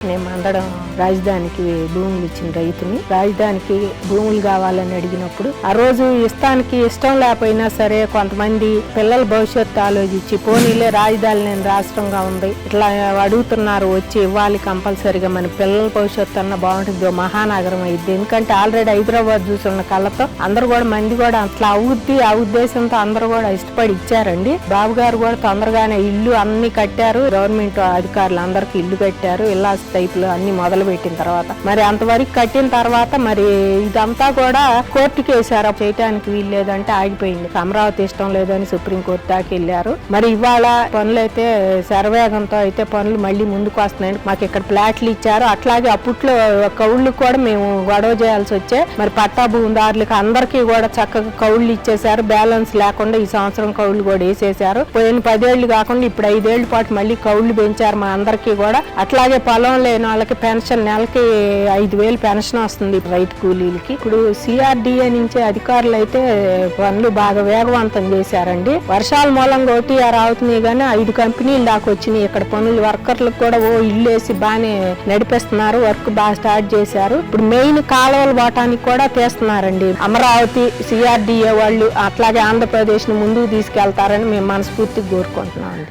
నేను మందడం రాజధానికి భూములు ఇచ్చిన రైతుని రాజధానికి భూములు కావాలని అడిగినప్పుడు ఆ రోజు ఇస్తానికి ఇష్టం లేకపోయినా సరే కొంతమంది పిల్లల భవిష్యత్తు ఆలోచించి పోనీలే రాజధాని నేను రాష్ట్రంగా ఉంది ఇట్లా అడుగుతున్నారు వచ్చి ఇవ్వాలి కంపల్సరిగా మన పిల్లల భవిష్యత్తు అన్న బాగుంటుంది మహానగరం అయింది ఎందుకంటే ఆల్రెడీ హైదరాబాద్ చూస్తున్న కళ్ళతో అందరు కూడా మంది కూడా అట్లా అవుద్ది ఆ ఉద్దేశంతో అందరూ కూడా ఇష్టపడి ఇచ్చారండి. బాబు గారు కూడా తొందరగానే ఇల్లు అన్ని కట్టారు గవర్నమెంట్ అధికారులు అందరికి ఇల్లు కట్టారు ఇల్లా టైపులు అన్ని మొదలు పెట్టిన తర్వాత మరి అంతవరకు కట్టిన తర్వాత మరి ఇదంతా కూడా కోర్టుకి వేశారు. చేయటానికి వీలు లేదంటే ఆగిపోయింది. అమరావతి ఇష్టం లేదని సుప్రీంకోర్టు దాకా వెళ్ళారు. మరి ఇవాళ పనులు అయితే శరవేగంతో అయితే పనులు మళ్ళీ ముందుకు వస్తున్నాయి. మాకు ఇక్కడ ప్లాట్లు ఇచ్చారు. అట్లాగే అప్పట్లో కౌళ్ళు కూడా మేము గొడవ చేయాల్సి వచ్చే మరి పట్టా భూమిదారులకు అందరికీ కూడా చక్కగా కౌళ్ళు ఇచ్చేశారు. బ్యాలెన్స్ లేకుండా ఈ సంవత్సరం కౌళ్ళు కూడా వేసేశారు. పోయిన పదేళ్ళు కాకుండా ఇప్పుడు ఐదేళ్ళ పాటు మళ్ళీ కౌళ్ళు పెంచారు మా అందరికీ కూడా. అట్లాగే పొలం లేని వాళ్ళకి పెన్షన్ నెలకి ఐదు వేలు పెన్షన్ వస్తుంది రైతు కూలీలకి. ఇప్పుడు సిఆర్డిఏ నుంచి అధికారులు అయితే పనులు బాగా వేగవంతం చేశారండి. వర్షాల మూలంగా ఓటీఆర్ అవుతున్నాయి కానీ ఐదు కంపెనీలు దాకా వచ్చినాయి. ఇక్కడ పనులు వర్కర్లకు కూడా ఓ ఇల్లు వేసి బాగానే నడిపిస్తున్నారు. వర్క్ బాగా స్టార్ట్ చేశారు. ఇప్పుడు మెయిన్ కాలువలు పోవటానికి కూడా తీస్తున్నారండి. అమరావతి సిఆర్డిఏ వాళ్ళు అట్లాగే ఆంధ్రప్రదేశ్ను ముందుకు తీసుకెళ్తారని మేము మనస్ఫూర్తిగా కోరుకుంటున్నాం అండి